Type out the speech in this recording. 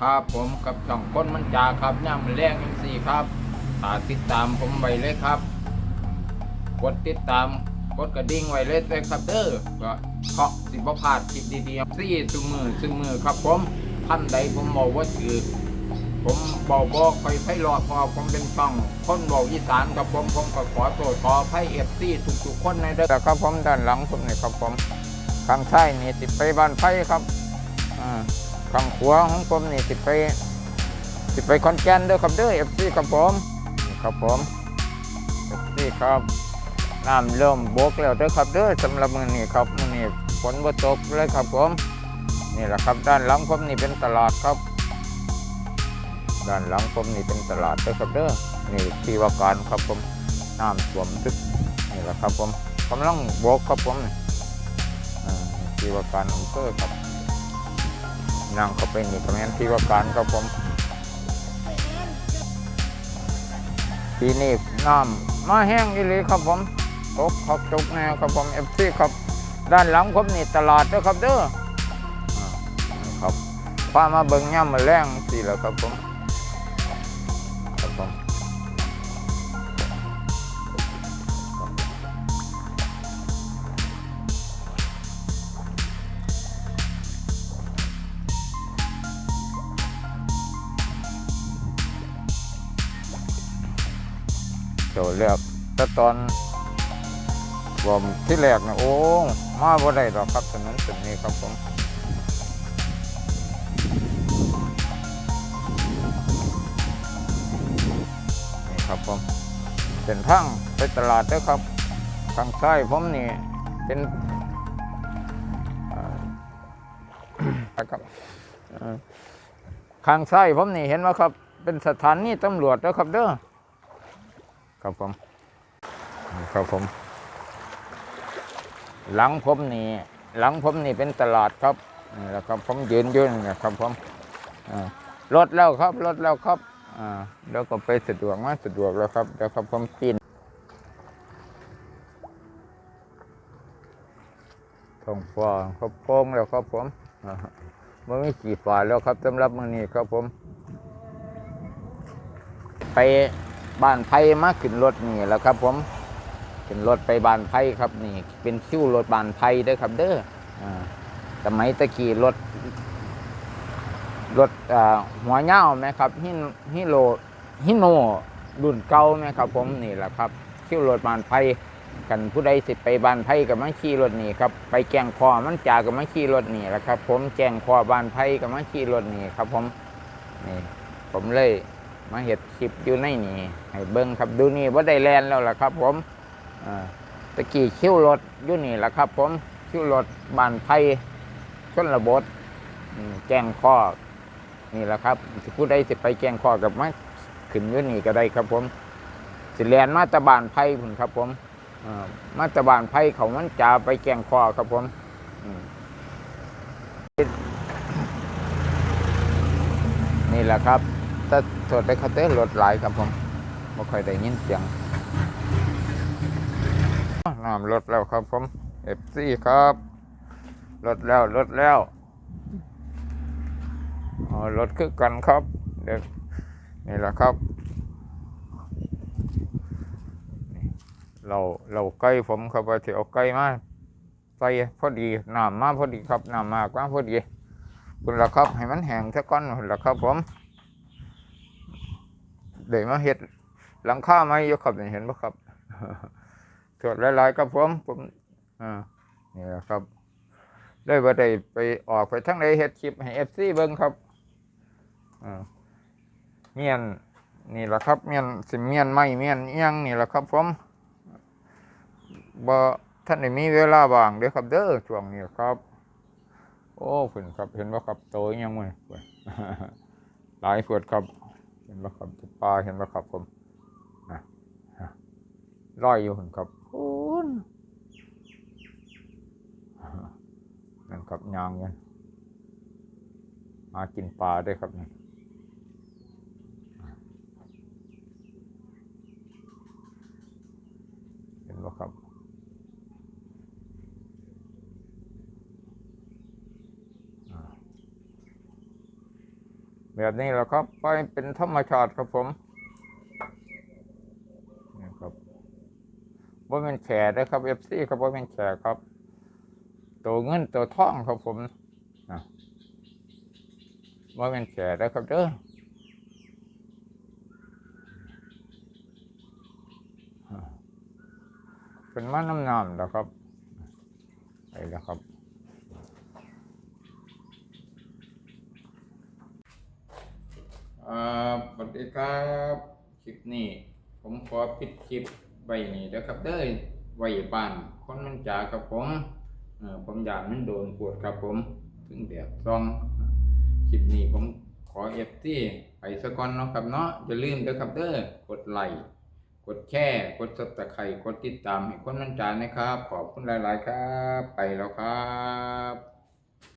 ครับ ผมกับช่องคนมันจาครับย่ามแรงยังสี่ครับตาติดตามผมไว้เลยครับ กดติดตามกดกระดิ่งไว้เลยเลยครับเด้อก็เคาะสิบพลาดคลิปดีๆซี่ซุมือซุมือครับผมท่านใดผมบอกว่าคือผมบอกบอกคอยไพ่รอพอผมเป็นช่องคนบอกอีสานกับผมผมก็ขอโทษขอไพ่เอฟซีทุกๆคนในเด้อครับผมด้านหลังผมนี่ครับผมข้างซ้นี่ติดไปบ้านไผ่ครับอ่า ข้างขวาของผมนี่ติดไปติดไปคอนแกนเด้อครับเด้อเอฟซีครับผมนี่ครับผมเอฟซีครับน้ำเริ่มบกแล้วเด้อครับเด้อสำหรับมือนี้ครับมือนี้ฝนบ่ตกเลยครับผมนี่แหละครับด้านหลังผมนี่เป็นตลาดครับ ด้านหลังผมนี่เป็นตลาดเด้อครับเด้อนี่ที่ว่าการครับผมน้ำท่วมทึกนี่แหละครับผมกำลังโบกครับผมนี่ที่ว่าการอำเภอครับ นั่งเข้าไปนี่ตรงนั้นที่ว่าการครับผมทีนี้น้ำมาแห้งอีหลีครับผมตกครับตกแนวครับผมเอฟซีครับ ด้านหลังผมนี่ตลาดเด้อครับเด้ออ่าครับพามาเบิ่งย่ำมาแรงสิแล้วครับผม เดี๋ยวเลือกแต่ตอนผมที่แรกนะโอ้ มาบ่ได้หรอกครับถนนเส้นนี้ครับผมนี่ครับผมเป็นทางไปตลาดด้อครับทางซ้ายผมนี่เป็นครับข้างซ้ายผมนี่เห็นไหมครับ เป็นสถานีตำรวจเด้อครับเด้อ ครับผมครับผม หลังผมนี่หลังผมนี่เป็นตลาดครับนี่แหละครับผมยืนยืนนะครับผมรถแล้วครับรถแล้วครับแล้วก็ไปสะดวกมากสะดวกแล้วครับเดี๋ยวครับผมกินท้องฟ้าครับโป้งแล้วครับผมเมื่อไม่กี่ฝ่าแล้วครับสำหรับมื้อนี้ครับผม ไป บ้านไผ่มาขึ้นรถนี่แหล้วครับ ผมขึ้นรถไปบ้านไผ่ครับนี่ เป็นคิวรถบ้านไผ่เด้อครับ เด้ออ่าสมัยตะกี้รถรถหัวเง่าไหมครับฮิฮิโลฮิโนรุ่นเก่าไหมครับ ผมนี่แหละครับคิวรถบ้านไผ่กันผู้ใดสิไปบ้านไผ่กับมาขี่รถนี่ครับไปแกงคอมันจากับมาขี่รถนี่แหละครับ ผมแกงคอบ้านไผ่กับมาขี่รถนี่ครับ ผมนี่ผมเลย มาเห็ดคลิปอยู่ในนี่ให้เบิ้งครับดูนี่ว่าได้แลนแล้วล่ะครับ ผมอตะกี้คิวรถอยู่นี่แหละครับ ผมคิวรถบานไผ่ชนระบดแกงคอนี่แหละครับผู้ใดสิไปแกงข้อกับมาขึ้นอยืนนี่ก็ได้ครับ ผม สิแลนมาตะบานไผ่พุ่นครับ ผมอมาตะบานไผ่เขามันจะไปแกงข้อครับ ผมอืมนี่แหละครับ ถ้าสดได้คาเต้รถหลายครับผมไม่ค่อยได้ยินเสียงน้ำรถแล้วครับผมเอฟซีครับรถแล้วรถแล้วรถคือกันครับเด็กนี่แหละครับ เราเราใกล้ผมครับว่าที่เอาใกล้มาใส่พอดีน้ำมาพอดีครับน้ำมากมาพอดีคุณละครับ ให้มันแห้งสักก้อนคุณละครับผม เดี๋ยวมาเห็ดหลังคาไม้ยกครับนี่เห็นปะครับตรวจหลายๆครับผมผมอ่านี่แหละครับได้ว่าได้ไปออกไปทั้งใดเฮ็ดคลิปให้เอฟซีเบิ้งครับอ่าเมียนนี่แหละครับเมียนสิเมียนไม่เมียนเอียงนี่แหละครับผมบ่ท่านได้มีเวลาว่างเด้อครับ เด้อช่วงนี้ครับ โอ้เพิ่นครับเห็นว่าครับโตยังมื้อเพิ่นหลายเพิ่นครับ เห็นว่าครับปลาเห็นว่าครับผมนะฮะลอยอยู่เพิ่นครับโอ้นนั่นครับยางเงินหากินปลาได้ครับนี่เห็นไหมครับ แบบนี้แหละครับปล่อยเป็นธรรมชาติครับผมนี่ครับบ่เป็นแขกนะครับเอฟซีครับบ่เป็นแขกครับ ตัวเงินตัวทองครับผมนะบ่เป็นแขกนะครับเด้อเป็นมาน้ำน้ำแล้วครับไปแล้วครับ อ่าสวัสดีครับคลิปนี้ ผมขอปิดคลิปไว้นี่นะครับเด้อไว้บ้านคนมันจ่าครับผมเออผมอยากมันโดนปวดครับผม ถึงแดดซองคลิปนี้ผมขอเอฟที่ไปสะก่อนเนาะครับเนาะอย่าลืมเด้อครับเด้อกดไลค์กดแชร์กดซับสไครต์กดติดตามให้คนมันจ่านะครับ ขอบคุณหลาย ๆ ครับ ไปแล้วครับ